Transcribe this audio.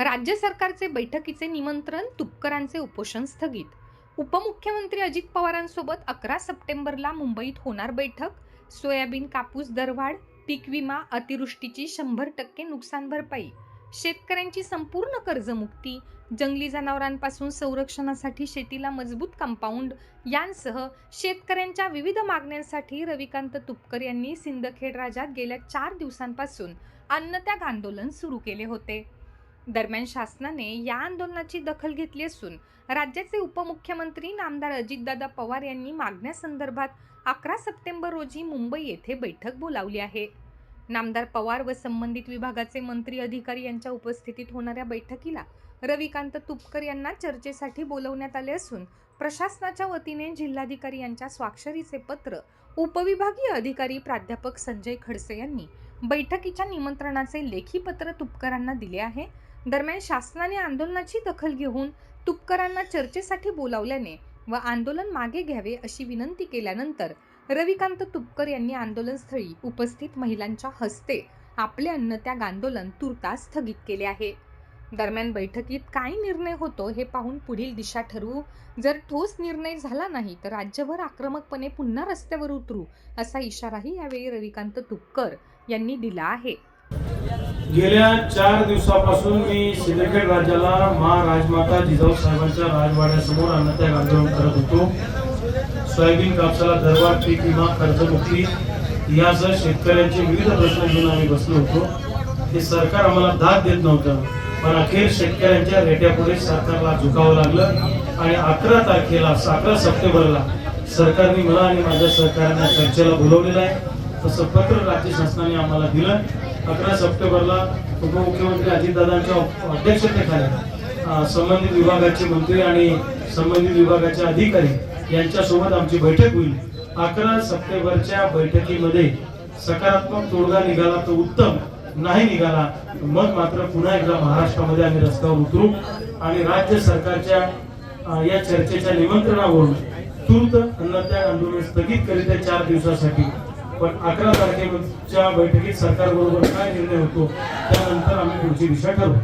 राज्य सरकारचे बैठकीचे निमंत्रण तुपकरांचे उपोषण स्थगित. उपमुख्यमंत्री अजित पवारांसोबत अकरा सप्टेंबरला मुंबईत होणार बैठक. सोयाबीन कापूस दरवाढ पीक विमा अतिवृष्टीची शंभर टक्के नुकसान भरपाई. शेतकऱ्यांची संपूर्ण कर्जमुक्ती. जंगली जनावरांपासून संरक्षणासाठी शेतीला मजबूत कंपाऊंड. यांसह शेतकऱ्यांच्या विविध मागण्यांसाठी रविकांत तुपकर यांनी सिंदखेड राजात गेल्या चार दिवसांपासून अन्नत्याग आंदोलन सुरू केले होते. दरम्यान शासनाने या आंदोलनाची दखल घेतली असून राज्याचे उपमुख्यमंत्री नामदार अजितदादा पवार यांनी मागण्यासंदर्भात अकरा सप्टेंबर रोजी मुंबई येथे बैठक बोलावली आहे. नामदार पवार व संबंधित विभागाचे मंत्री अधिकारी यांच्या उपस्थितीत होणाऱ्या बैठकीला रविकांत तुपकर यांना चर्चेसाठी बोलवण्यात आले असून प्रशासनाच्या वतीने जिल्हाधिकारी यांच्या स्वाक्षरीचे पत्र उपविभागीय अधिकारी प्राध्यापक संजय खडसे यांनी बैठकीच्या निमंत्रणाचे लेखी पत्र तुपकरांना दिले आहे. दरम्यान शासनाने आंदोलनाची दखल घेऊन तुपकरांना चर्चेसाठी बोलावल्याने व आंदोलन मागे घ्यावे अशी विनंती केल्यानंतर रविकांत तुपकर यांनी आंदोलनस्थळी उपस्थित महिलांच्या हस्ते आपले अन्नत्याग आंदोलन तुर्तास स्थगित केले आहे. दरम्यान बैठकीत काय निर्णय होतो हे पाहून पुढील दिशा ठरवू. जर ठोस निर्णय झाला नाही तर राज्यभर आक्रमकपणे पुन्हा रस्त्यावर उतरू असा इशाराही यावेळी रविकांत तुपकर यांनी दिला आहे. गेल्या चार दिवसापासून मी सिंदखेड राज्याला महाराजमाता जिजाऊ साहेबांच्या राजवाड्यासमोर अन्नत्याग आंदोलन करत होतो. सोयाबीन कापसाला दरबार पीक विमा कर्जमुक्ती यासह शेतकऱ्यांचे विविध प्रश्न घेऊन आम्ही बसलो होतो. हे सरकार आम्हाला दाद देत नव्हतं पण अखेर शेतकऱ्यांच्या रेट्यापुढे सरकारला झुकावं लागलं आणि अकरा तारखेला अकरा सप्टेंबरला सरकारने मला आणि माझ्या सहकाऱ्यांना चर्चेला बोलवलेलं आहे. तसं पत्र राज्य शासनाने आम्हाला दिलं. अकरा सप्टेंबरला उपमुख्यमंत्री अजितदादांच्या अध्यक्षतेखाली संबंधित विभागाचे मंत्री आणि संबंधित विभागाचे अधिकारी यांच्यासोबत आमची बैठक होईल. अकरा सप्टेंबरच्या बैठकीमध्ये सकारात्मक तोडगा निघाला तर उत्तम नाही निघाला मग मात्र पुन्हा एकदा महाराष्ट्रामध्ये आम्ही रस्त्यावर उतरू आणि राज्य सरकारच्या या चर्चेच्या निमंत्रणावरून तूर्त अन्नत्याग आंदोलन स्थगित करीत चार दिवसासाठी. पण अकरा तारखेच्या बैठकीत सरकारबरोबर काय निर्णय होतो त्यानंतर आम्ही पुढची दिशा ठरवू.